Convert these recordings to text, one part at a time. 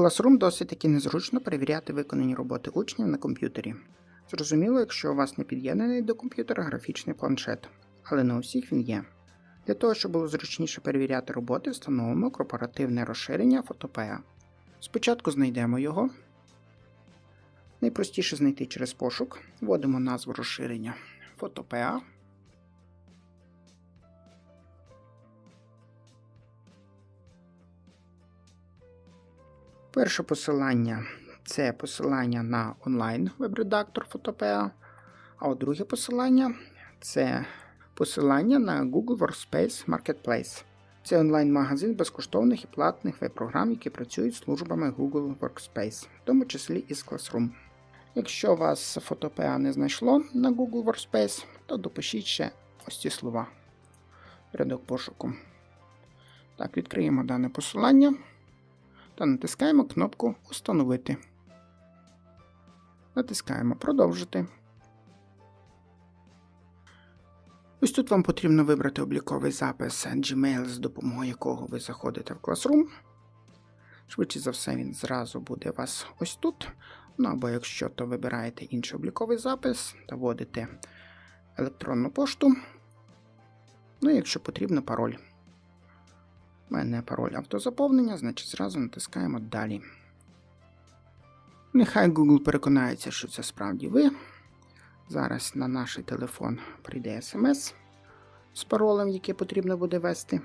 Classroom досить таки незручно перевіряти виконані роботи учнів на комп'ютері. Зрозуміло, якщо у вас не під'єднаний до комп'ютера графічний планшет, але не у всіх він є. Для того, щоб було зручніше перевіряти роботи, встановимо корпоративне розширення Photopea. Спочатку знайдемо його. Найпростіше знайти через пошук. Вводимо назву розширення Photopea. Перше посилання це посилання на онлайн веб-редактор Photopea, а от друге посилання це посилання на Google Workspace Marketplace. Це онлайн-магазин безкоштовних і платних веб-програм, які працюють з службами Google Workspace, в тому числі і з Classroom. Якщо вас Photopea не знайшло на Google Workspace, то допишіть ще ось ці слова. Рядок пошуку. Так, відкриємо дане посилання та натискаємо кнопку Установити. Натискаємо Продовжити. Ось тут вам потрібно вибрати обліковий запис Gmail, з допомогою якого ви заходите в Classroom. Швидше за все, він зразу буде у вас ось тут. Ну або якщо то вибираєте інший обліковий запис та вводите електронну пошту. Ну і якщо потрібно, пароль. У мене пароль автозаповнення, значить зразу натискаємо Далі. Нехай Google переконається, що це справді ви. Зараз на наш телефон прийде смс з паролем, який потрібно буде ввести.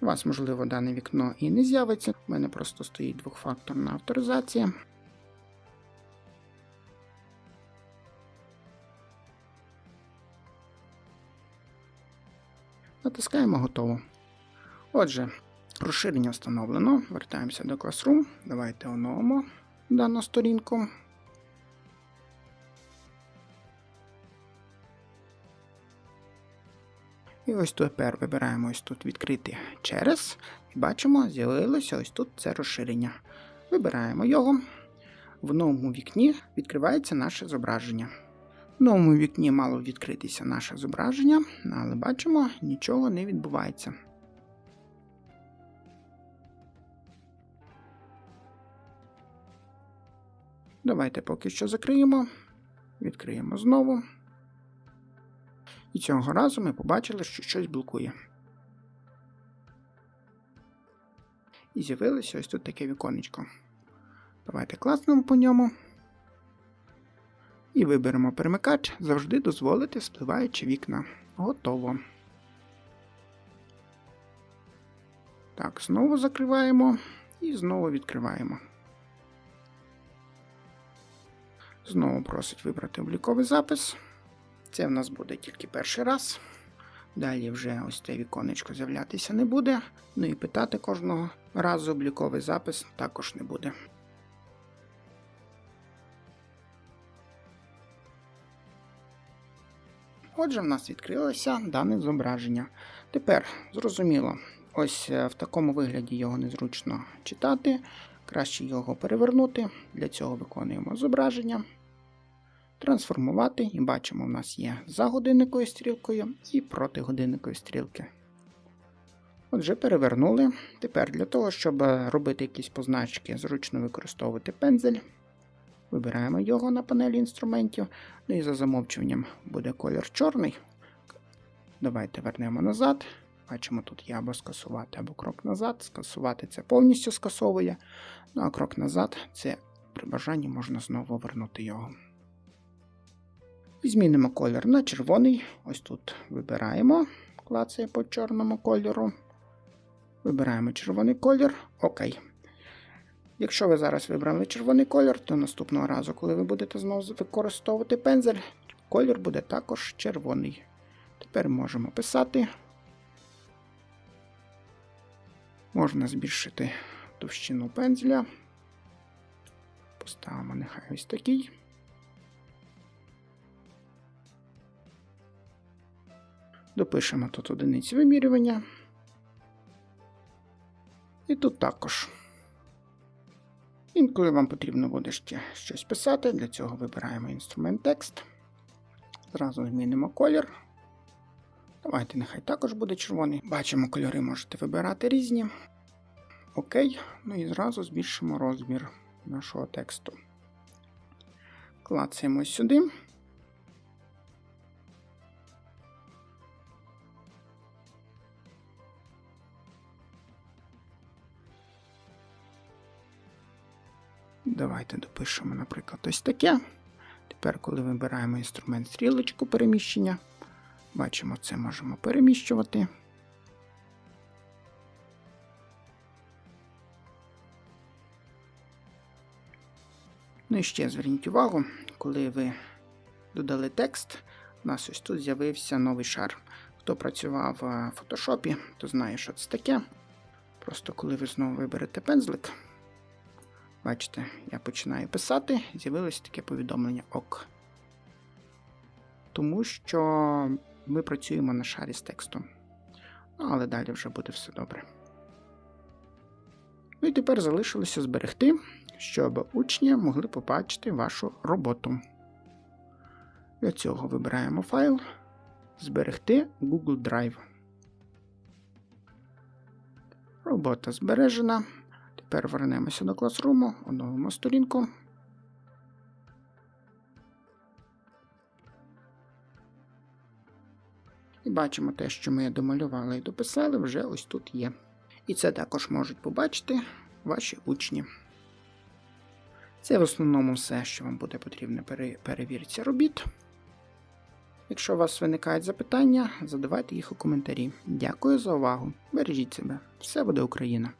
У вас, можливо, дане вікно і не з'явиться. У мене просто стоїть двохфакторна авторизація. Натискаємо готово. Отже, розширення встановлено. Вертаємося до Classroom. Давайте оновимо дану сторінку. І ось тепер вибираємо ось тут відкрити через. І бачимо, з'явилося ось тут це розширення. Вибираємо його. В новому вікні відкривається наше зображення. В новому вікні мало відкритися наше зображення, але бачимо, нічого не відбувається. Давайте поки що закриємо. Відкриємо знову. І цього разу ми побачили, що щось блокує. І з'явилося ось тут таке віконечко. Давайте класнемо по ньому. І виберемо перемикач завжди дозволити спливаючі вікна. Готово. Так, знову закриваємо і знову відкриваємо. Знову просить вибрати обліковий запис. Це в нас буде тільки перший раз. Далі вже ось це віконечко з'являтися не буде. Ну і питати кожного разу обліковий запис також не буде. Отже, в нас відкрилося дане зображення. Тепер зрозуміло, ось е, в такому вигляді його незручно читати. Краще його перевернути. Для цього виконуємо зображення трансформувати, і бачимо, у нас є за годинниковою стрілкою і проти годинникової стрілки. Отже, перевернули. Тепер для того, щоб робити якісь позначки, зручно використовувати пензель. Вибираємо його на панелі інструментів. Ну і за замовчуванням буде колір чорний. Давайте вернемо назад. Бачимо, тут є або скасувати, або крок назад. Скасувати це повністю скасовує. Ну а крок назад це при бажанні можна знову вернути його. Змінимо колір на червоний. Ось тут вибираємо, клацає по чорному кольору. Вибираємо червоний колір. Окей. Якщо ви зараз вибрали червоний колір, то наступного разу, коли ви будете знову використовувати пензель, колір буде також червоний. Тепер можемо писати. Можна збільшити товщину пензля. Поставимо нехай ось такий. Допишемо тут одиниці вимірювання. І тут також. Інколи вам потрібно буде ще щось писати, для цього вибираємо інструмент текст. Зразу змінимо колір. Давайте, нехай також буде червоний. Бачимо, кольори можете вибирати різні. ОК. Ну і зразу збільшимо розмір нашого тексту. Клацаємо сюди. Давайте допишемо, наприклад, ось таке. Тепер, коли вибираємо інструмент стрілочку переміщення, бачимо, це можемо переміщувати. Ну і ще зверніть увагу, коли ви додали текст, у нас ось тут з'явився новий шар. Хто працював в фотошопі, то знає, що це таке. Просто коли ви знову виберете пензлик, бачите, я починаю писати, з'явилось таке повідомлення ок. Тому що ми працюємо на шарі з текстом. Ну, але далі вже буде все добре. Ну і тепер залишилося зберегти, щоб учні могли побачити вашу роботу. Для цього вибираємо файл, зберегти Google Drive. Робота збережена. Тепер вернемося до класруму, оновимо сторінку. І бачимо те, що ми домалювали і дописали, вже ось тут є. І це також можуть побачити ваші учні. Це в основному все, що вам буде потрібно пере- перевірці робіт. Якщо у вас виникають запитання, задавайте їх у коментарі. Дякую за увагу. Бережіть себе. Все буде Україна!